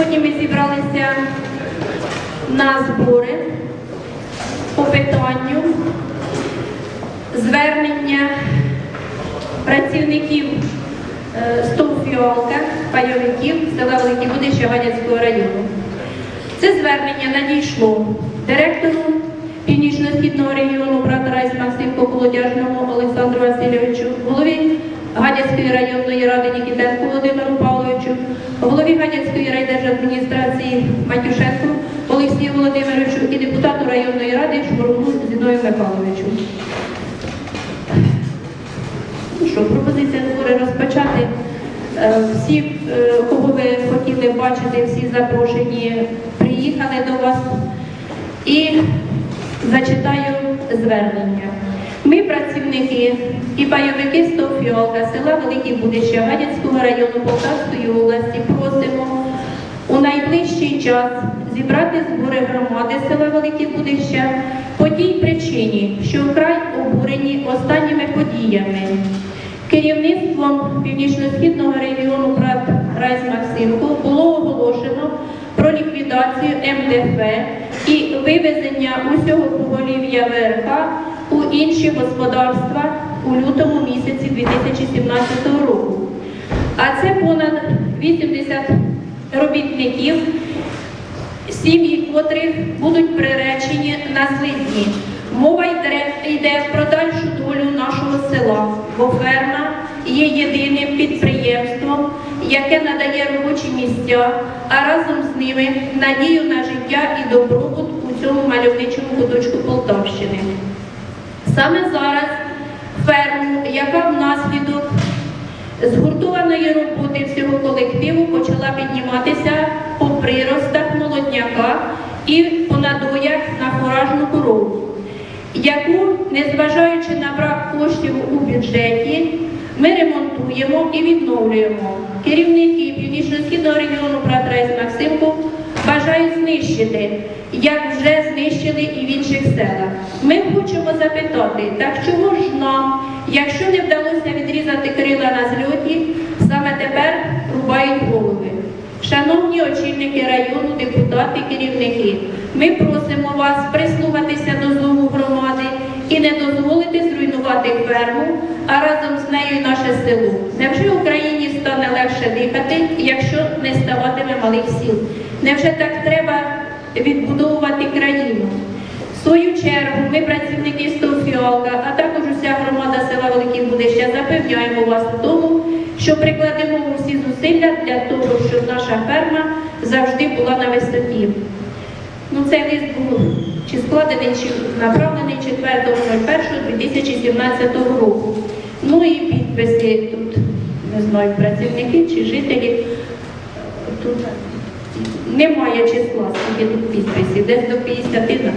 Сьогодні ми зібралися на збори по питанню звернення працівників е, Стовфіолка, пайовиків села Великі Будища Гадяцького району. Це звернення надійшло директору Північно-Східного регіону брата Райс Максимко Колодяжному Олександру Васильовичу, голові Гадяцької районної ради Нікітенку Володимиру Павловичу, голові Гадяцької райдержадміністрації Матюшенку Олексію Володимировичу і депутату районної ради Шмургу Зіною Михайловичу. Ну що, пропозиція збори розпочати. Е, Всі, е, кого ви хотіли бачити, всі запрошені, приїхали до вас. І зачитаю звернення. Ми, працівники і пайовики Стовфіолка, села Великі Будища Гадяцького району Полтавської області, просимо у найближчий час зібрати збори громади села Великі Будища по тій причині, що вкрай обурені останніми подіями. Керівництвом Північно-Східного регіону брат Райс Максимко було оголошено про ліквідацію МДФ і вивезення усього поголів'я ВРК у інші господарства у лютому місяці 2017 року. А це понад 80 робітників, сім'ї котрих будуть приречені на злидні. Мова йде, про дальшу долю нашого села, бо ферма є єдиним підприємством, яке надає робочі місця, а разом з ними надію на життя і добробут у цьому мальовничому куточку Полтавщини. Саме зараз ферму, яка внаслідок згуртованої роботи всього колективу почала підніматися по приростах молодняка і по надоях на фуражну корову, яку, незважаючи на брак коштів у бюджеті, ми ремонтуємо і відновлюємо. Керівники Північно-Східного регіону брат Рейс Максимко бажають знищити, як вже знищили і в інших селах. Ми хочемо запитати, так чого ж нам, якщо не вдалося відрізати крила на зльоті, саме тепер рубають голови. Шановні очільники району, депутати, керівники, ми просимо вас прислухатися до зову громади і не дозволити зруйнувати ферму, а разом з нею наше село. Невже Україні стане легше дихати, якщо не ставатиме малих сіл? Невже так треба відбудовувати країну? В свою чергу ми, працівники Стовфіалка, а також уся громада села Великі Будища, запевняємо вас в тому, що прикладемо усі зусилля для того, щоб наша ферма завжди була на висоті. Ну, цей лист був чи складений, чи направлений 4.01.2017 року. Ну і підписи тут, не знаю, працівники чи жителі. Тут немає числа, скільки тут підписів, десь до 50